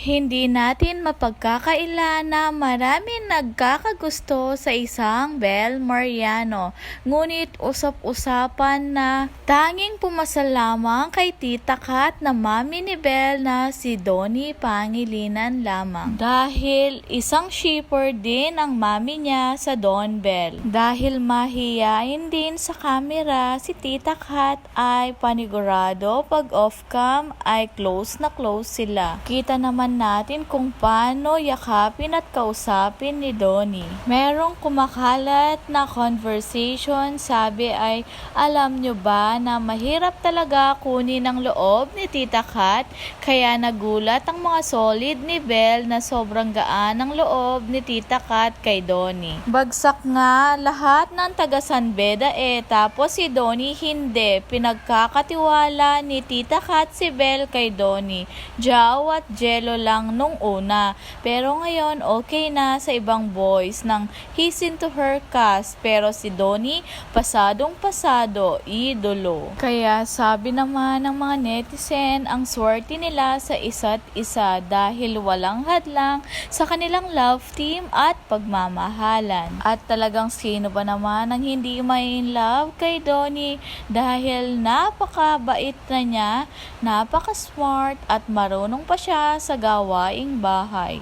Hindi natin mapagkakaila na maraming nagkakagusto sa isang Bel Mariano. Ngunit usap-usapan na tanging pumasa lamang kay Tita Kat na mami ni Bel na si Donnie Pangilinan lamang. Dahil isang shipper din ang mami niya sa Don Bell. Dahil mahiyain din sa camera, si Tita Kat ay panigurado pag off-cam ay close na close sila. Kita naman natin kung paano yakapin at kausapin ni Donnie. Merong kumakalat na conversation, sabi ay, alam nyo ba na mahirap talaga kunin ang loob ni Tita Kat, kaya nagulat ang mga solid ni Belle na sobrang gaan ang loob ni Tita Kat kay Donnie. Bagsak nga lahat ng taga San Beda eh, tapos si Donnie hindi. Pinagkakatiwala ni Tita Kat si Belle kay Donnie. Jaw at jello lang nung una. Pero ngayon okay na sa ibang boys nang he's into her cast. Pero si Donnie, pasadong pasado, idolo. Kaya sabi naman ng mga netizen, ang swerte nila sa isa't isa dahil walang hadlang sa kanilang love team at pagmamahalan. At talagang sino ba naman ang hindi may in love kay Donnie dahil napakabait na niya, napaka-smart at marunong pa siya sa gawaing bahay.